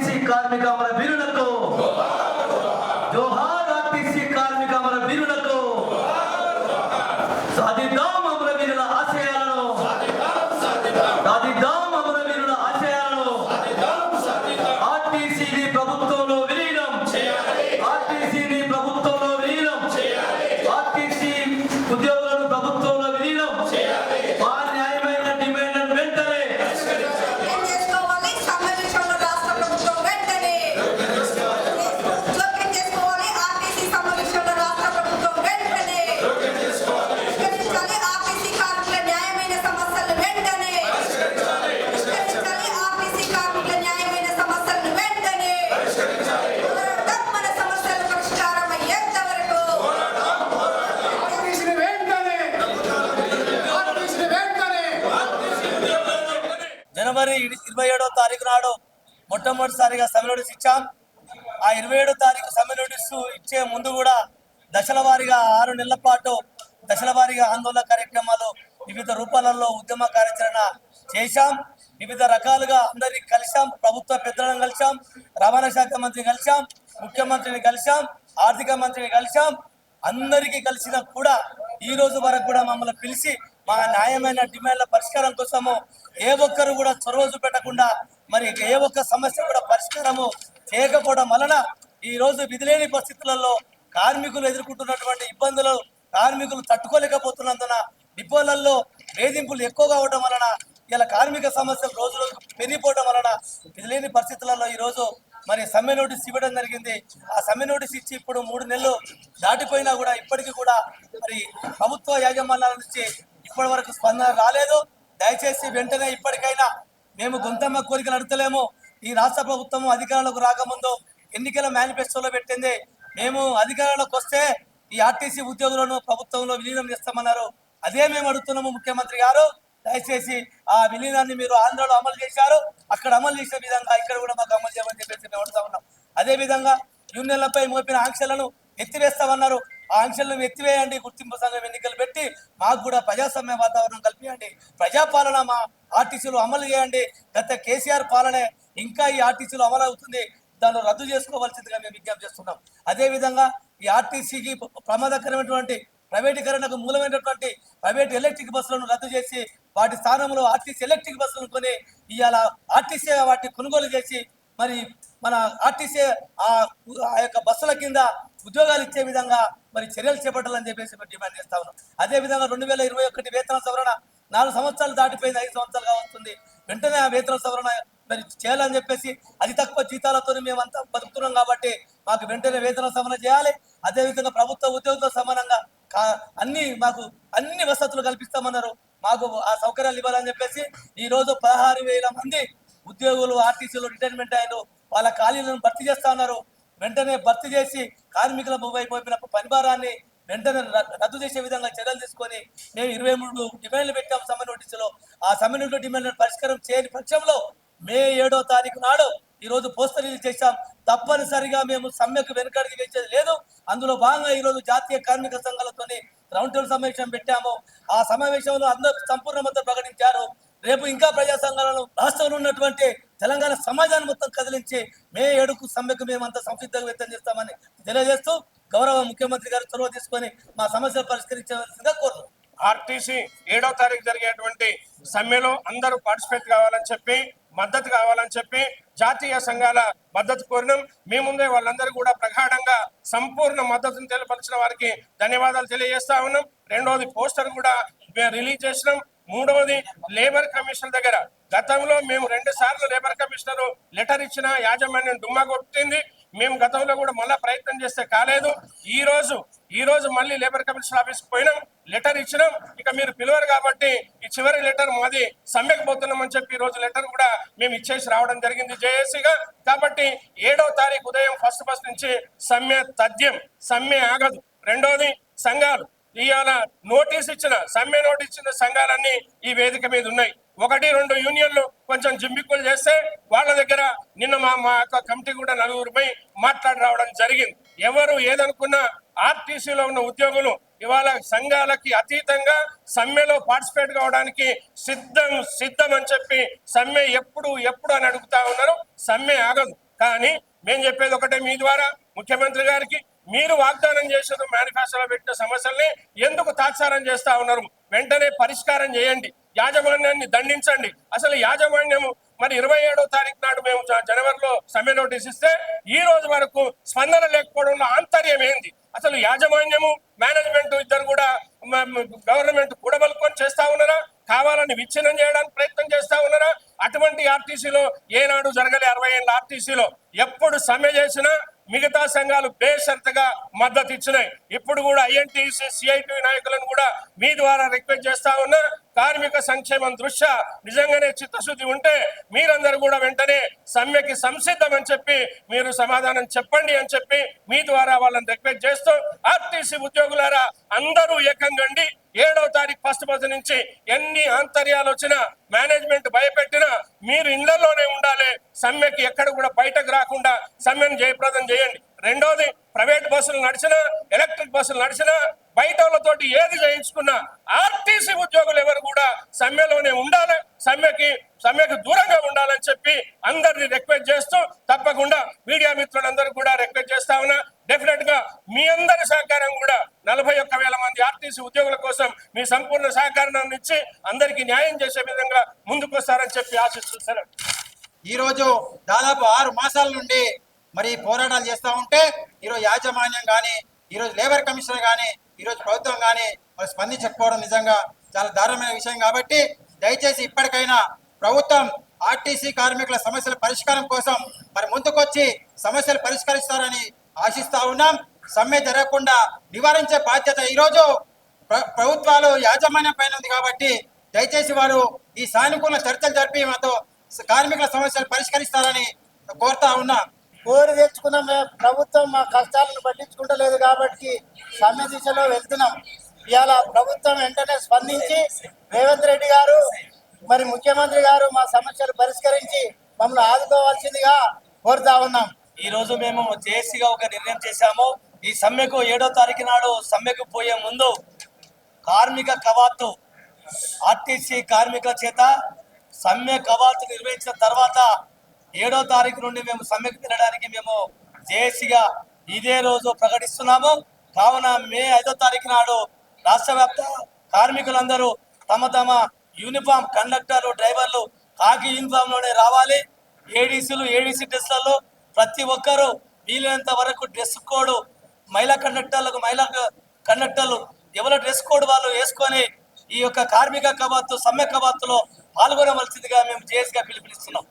RTC కార్మిక మన వీరులకు జోహార్ ఆర్టీసీ కార్మిక మన వీరులకు సాధిద్దాం అమర వీరుల ఆశయాలను. సాధిద్దాం అమర వీరుల ఆశయాలను. ఆర్టీసీని మొట్టమొదటిసారిగా సమ్మె నోటీస్ ఇచ్చాం. ఆ ఇరవై ఏడో తారీఖు సమ్మె నోటీసు ఇచ్చే ముందు కూడా దశల వారీగా ఆరు నెలల పాటు దశల వారీగా ఆందోళన కార్యక్రమాలు వివిధ రూపాలలో ఉద్యమ కార్యాచరణ చేశాం. వివిధ రకాలుగా అందరినీ కలిశాం. ప్రభుత్వ పెద్దలను కలిశాం. రవాణా శాఖ మంత్రిని కలిశాం. ముఖ్యమంత్రిని కలిశాం. ఆర్థిక మంత్రిని కలిశాం. అందరికీ కలిసినా కూడా ఈ రోజు వరకు కూడా మమ్మల్ని పిలిచి మా న్యాయమైన డిమాండ్ల పరిష్కారం కోసము ఏ ఒక్కరు కూడా చొరవజు పెట్టకుండా మరి ఏ ఒక్క సమస్య కూడా పరిష్కారము చేయకపోవడం వలన ఈరోజు విధిలేని పరిస్థితులలో కార్మికులు ఎదుర్కొంటున్నటువంటి ఇబ్బందులు కార్మికులు తట్టుకోలేకపోతున్నందున డిపోలలో వేధింపులు ఎక్కువగా కావడం వలన ఇలా కార్మిక సమస్యలు రోజు రోజు పెరిగిపోవడం వలన విధిలేని పరిస్థితులలో ఈరోజు మరి సమ్మె నోటీస్ ఇవ్వడం జరిగింది. ఆ సమ్మె నోటీస్ ఇచ్చి ఇప్పుడు మూడు నెలలు దాటిపోయినా కూడా ఇప్పటికీ కూడా మరి ప్రభుత్వ యాజమాన్యాల నుంచి ఇప్పటి వరకు స్పందన రాలేదు. దయచేసి వెంటనే ఇప్పటికైనా మేము గుంతమ్మ కోరికలు అడతలేము ఈ రాష్ట్ర ప్రభుత్వం అధికారంలోకి రాకముందు ఎన్నికల మేనిఫెస్టోలో పెట్టింది. మేము అధికారంలోకి వస్తే ఈ ఆర్టీసీ ఉద్యోగులను ప్రభుత్వంలో విలీనం చేస్తామన్నారు. అదే మేము అడుగుతున్నాము ముఖ్యమంత్రి గారు. దయచేసి ఆ విలీనాన్ని మీరు ఆంధ్రలో అమలు చేశారు. అక్కడ అమలు చేసిన విధంగా ఇక్కడ కూడా మాకు అమలు చేయమని చెప్పేసి మేము అడుగుతా ఉన్నాం. అదే విధంగా యూనియన్లపై మోపిన ఆంక్షలను ఎత్తివేస్తామన్నారు. ఆంక్షలను ఎత్తివేయండి గుర్తింపు సంఘం ఎన్నికలు పెట్టి మాకు కూడా ప్రజాస్వామ్య వాతావరణం కల్పించండి. ప్రజాపాలన మా ఆర్టీసీలో అమలు చేయండి. గత కేసీఆర్ పాలనే ఇంకా ఈ ఆర్టీసీలో అమలు అవుతుంది. దాన్ని రద్దు చేసుకోవాల్సిందిగా మేము విజ్ఞప్తి చేస్తున్నాం. అదేవిధంగా ఈ ఆర్టీసీకి ప్రమాదకరమైనటువంటి ప్రైవేటీకరణకు మూలమైనటువంటి ప్రైవేట్ ఎలక్ట్రిక్ బస్సులను రద్దు చేసి వాటి స్థానంలో ఆర్టీసీ ఎలక్ట్రిక్ బస్సులను కొని ఇవాళ ఆర్టీసీ వాటిని కొనుగోలు చేసి మరి మన ఆర్టీసీ ఆ ఆ యొక్క బస్సుల కింద ఉద్యోగాలు ఇచ్చే విధంగా మరి చర్యలు చేపట్టాలని చెప్పేసి మేము డిమాండ్ చేస్తా ఉన్నాం. అదేవిధంగా రెండు వేల ఇరవై ఒకటి వేతన సవరణ నాలుగు సంవత్సరాలు దాటిపోయింది ఐదు సంవత్సరాలుగా వస్తుంది వెంటనే ఆ వేతన సవరణ మరి చేయాలని చెప్పేసి అతి తక్కువ జీతాలతో మేమంతా బతుకుతున్నాం కాబట్టి మాకు వెంటనే వేతన సవరణ చేయాలి. అదే విధంగా ప్రభుత్వ ఉద్యోగులతో సమానంగా కా- అన్ని మాకు అన్ని వసతులు కల్పిస్తామన్నారు. మాకు ఆ సౌకర్యాలు ఇవ్వాలని చెప్పేసి ఈ రోజు పదహారు వేల మంది ఉద్యోగులు ఆర్టీసీలు రిటైర్మెంట్ అయ్యారు వాళ్ళ ఖాళీలను భర్తీ చేస్తా ఉన్నారు. వెంటనే భర్తీ చేసి కార్మికుల అయిపోయిన పని భారాన్ని వెంటనే రద్దు చేసే విధంగా చర్యలు తీసుకొని మేము ఇరవై మూడు డిమాండ్లు పెట్టాం సమ్మె నోటీసులో. ఆ సమ్మె నోటీసు డిమాండ్లను పరిష్కారం చేయని పక్షంలో మే ఏడో తారీఖు నాడు ఈరోజు పోస్టర్ రిలీజ్ చేశాం. తప్పనిసరిగా మేము సమ్మెకు వెనుకడికి వేసేది లేదు. అందులో భాగంగా ఈరోజు జాతీయ కార్మిక సంఘాలతోని రౌండ్ టేబుల్ సమావేశం పెట్టాము. ఆ సమావేశంలో అందరూ సంపూర్ణ మద్దతు ప్రకటించారు. రేపు ఇంకా ప్రజా సంఘాలను రాష్ట్రంలో ఉన్నటువంటి తెలంగాణ సమాజాన్ని మొత్తం కదిలించి మే ఏడుకు సమ్మెకు మేమంతా సంసిద్ధంగా వ్యక్తం చేస్తామని తెలియజేస్తూ గౌరవ ముఖ్యమంత్రి గారు చొరవ తీసుకొని మా సమస్యలు పరిష్కరించవలసిందిగా కోరు ఆర్టీసీ ఏడో తారీఖు జరిగేటువంటి సమ్మెలో అందరూ పార్టిసిపేట్ కావాలని చెప్పి మద్దతు కావాలని చెప్పి జాతీయ సంఘాల మద్దతు కోరినాం. మీ ముందే వాళ్ళందరూ కూడా ప్రగాఢంగా సంపూర్ణ మద్దతును తెలియపరిచిన వారికి ధన్యవాదాలు తెలియజేస్తా ఉన్నాం. రెండవది పోస్టర్ కూడా మేము రిలీజ్ చేసినాం. మూడవది లేబర్ కమిషన్ దగ్గర. గతంలో మేము రెండు సార్లు లేబర్ కమిషనర్ లెటర్ ఇచ్చిన యాజమాన్యం దుమ్మా కొట్టింది. మేము గతంలో కూడా మళ్ళా ప్రయత్నం చేస్తే కాలేదు. ఈ రోజు ఈ రోజు మళ్ళీ లేబర్ కమిషన్ ఆఫీస్ పోయినాం లెటర్ ఇచ్చినాం. ఇక మీరు పిలవరు కాబట్టి ఈ చివరి లెటర్ మాది సమ్మెకు పోతున్నాం అని చెప్పి ఈ రోజు లెటర్ కూడా మేము ఇచ్చేసి రావడం జరిగింది జేఏసీగా. కాబట్టి ఏడో తారీఖు ఉదయం ఫస్ట్ బస్ నుంచి సమ్మె తథ్యం సమ్మె ఆగదు. రెండోది సంఘాలు. ఇవాళ నోటీస్ ఇచ్చిన సమ్మె నోటీస్ ఇచ్చిన సంఘాలన్నీ ఈ వేదిక మీద ఉన్నాయి. ఒకటి రెండు యూనియన్లు కొంచెం జిమ్మిక్కులు చేస్తే వాళ్ళ దగ్గర నిన్న మా మా యొక్క కమిటీ కూడా నలుగురిపై మాట్లాడి రావడం జరిగింది. ఎవరు ఏదనుకున్నా ఆర్టీసీలో ఉన్న ఉద్యోగులు ఇవాళ సంఘాలకి అతీతంగా సమ్మెలో పార్టిసిపేట్ కావడానికి సిద్ధం సిద్ధం అని చెప్పి సమ్మె ఎప్పుడు ఎప్పుడు అని అడుగుతా ఉన్నారు. సమ్మె ఆగదు. కానీ మేము చెప్పేది ఒకటే మీ ద్వారా ముఖ్యమంత్రి గారికి మీరు వాగ్దానం చేసిన మేనిఫెస్టోలో పెట్టిన సమస్యల్ని ఎందుకు తాత్సారం చేస్తా ఉన్నారు? వెంటనే పరిష్కారం చేయండి. యాజమాన్యాన్ని దండించండి. అసలు యాజమాన్యము మరి ఇరవై ఏడో తారీఖు నాడు మేము జనవరిలో సమ్మె నోటీస్ ఇస్తే ఈ రోజు వరకు స్పందన లేకపోవడంలో ఆంతర్యం ఏంది? అసలు యాజమాన్యము మేనేజ్మెంట్ ఇద్దరు కూడా గవర్నమెంట్ కూడబలుకొని చేస్తా ఉన్నారా? కావాలని విచ్ఛిన్నం చేయడానికి ప్రయత్నం చేస్తా ఉన్నారా? అటువంటి ఆర్టీసీలో ఏనాడు జరగలే అరవై ఏళ్ళ ఆర్టీసీలో. ఎప్పుడు సమ్మె చేసినా మిగతా సంఘాలు బేషరతగా మద్దతు ఇచ్చినాయి. ఇప్పుడు కూడా ఐఎన్టీసీ సిఐటి నాయకులను కూడా మీ ద్వారా రిక్వెస్ట్ చేస్తా ఉన్నా కార్మిక సంక్షేమం దృష్ట్యా నిజంగానే చిత్తశుద్ధి ఉంటే మీరందరూ కూడా వెంటనే సమ్మెకి సంసిద్ధం అని చెప్పి మీరు సమాధానం చెప్పండి అని చెప్పి మీ ద్వారా వాళ్ళని రిక్వెస్ట్ చేస్తూ ఆర్టీసీ ఉద్యోగులారా అందరూ ఏకంగండి ఏడవ తారీఖు ఫస్ట్ బస్ నుంచి ఎన్ని ఆంతర్యాలు వచ్చినా మేనేజ్మెంట్ భయపెట్టినా మీరు ఇళ్ళలోనే ఉండాలి. సమ్మెకి ఎక్కడ కూడా బయటకు రాకుండా సమ్మెను జయప్రదం చేయండి. రెండోది ప్రైవేట్ బస్సులు నడిచినా ఎలక్ట్రిక్ బస్సులు నడిచినా బయట వాళ్ళతోటి ఏది చేయించుకున్నా ఆర్టీసీ ఉద్యోగులు ఎవరు కూడా సమ్మెలోనే ఉండాలి. సమ్మెకి సమ్మెకు దూరంగా ఉండాలని చెప్పి అందరిని రిక్వెస్ట్ చేస్తూ తప్పకుండా మీడియా మిత్రులందరూ కూడా రిక్వెస్ట్ చేస్తా ఉన్నా. డెఫినెట్గా మీ అందరి సహకారం కూడా నలభై ఒక్క వేల మంది ఆర్టీసీ ఉద్యోగుల కోసం మీ సంపూర్ణ సహకారాన్ని ఇచ్చి అందరికీ న్యాయం చేసే విధంగా ముందుకు వస్తారని చెప్పి ఆశిస్తున్నాను ఈరోజు దాదాపు ఆరు మాసాల నుండి మరి పోరాటాలు చేస్తూ ఉంటే ఈరోజు యాజమాన్యం కానీ ఈరోజు లేబర్ కమిషనర్ కానీ ఈరోజు ప్రభుత్వం కానీ మరి స్పందించకపోవడం నిజంగా చాలా దారుణమైన విషయం కాబట్టి దయచేసి ఇప్పటికైనా ప్రభుత్వం ఆర్టీసీ కార్మికుల సమస్యల పరిష్కారం కోసం మరి ముందుకొచ్చి సమస్యలు పరిష్కరిస్తారని ఆశిస్తా ఉన్నాం. సమ్మె జరగకుండా నివారించే బాధ్యత ఈరోజు ప్ర- ప్రభుత్వాలు యాజమాన్యం పైన ఉంది కాబట్టి దయచేసి వారు ఈ సానుకూల చర్చలు జరిపి మాతో కార్మికుల సమస్యలు పరిష్కరిస్తారని కోరుతా ఉన్నా. కోరి తెచ్చుకున్న మేము ప్రభుత్వం మా కష్టాలను పట్టించుకుంటలేదు కాబట్టి సమ్మె దిశలో వెళ్తున్నాం. ఇవాళ ప్రభుత్వం వెంటనే స్పందించి రేవంత్ రెడ్డి గారు మరి ముఖ్యమంత్రి గారు మా సమస్యలు పరిష్కరించి మమ్మల్ని ఆదుకోవాల్సిందిగా కోరుతా ఉన్నాం. ఈ రోజు మేము జేఏసీగా ఒక నిర్ణయం చేశాము. ఈ సమ్మెకు ఏడో తారీఖు నాడు సమ్మెకు పోయే ముందు కార్మిక కవాతు ఆర్టీసీ కార్మికుల చేత సమ్మె కవాతు నిర్వహించిన తర్వాత ఏడో తారీఖు నుండి మేము సమ్మెకు తిరగడానికి మేము జేఏసీగా ఇదే రోజు ప్రకటిస్తున్నాము. కావున మే ఐదో తారీఖు నాడు రాష్ట్ర వ్యాప్త కార్మికులందరూ తమ తమ యూనిఫామ్ కండక్టర్లు డ్రైవర్లు కాకి యూనిఫామ్లోనే రావాలి. ఏడీసీలు ఏడీసీ డ్రెస్లలో ప్రతి ఒక్కరూ వీలైనంత వరకు డ్రెస్ కోడ్ మహిళా కండక్టర్లకు మహిళా కండక్టర్లు ఎవరి డ్రెస్ కోడ్ వాళ్ళు వేసుకొని ఈ యొక్క కార్మిక కవాతు సమ్మె కవాతులో పాల్గొనవలసిందిగా మేము జేఎస్గా పిలుపునిస్తున్నాం.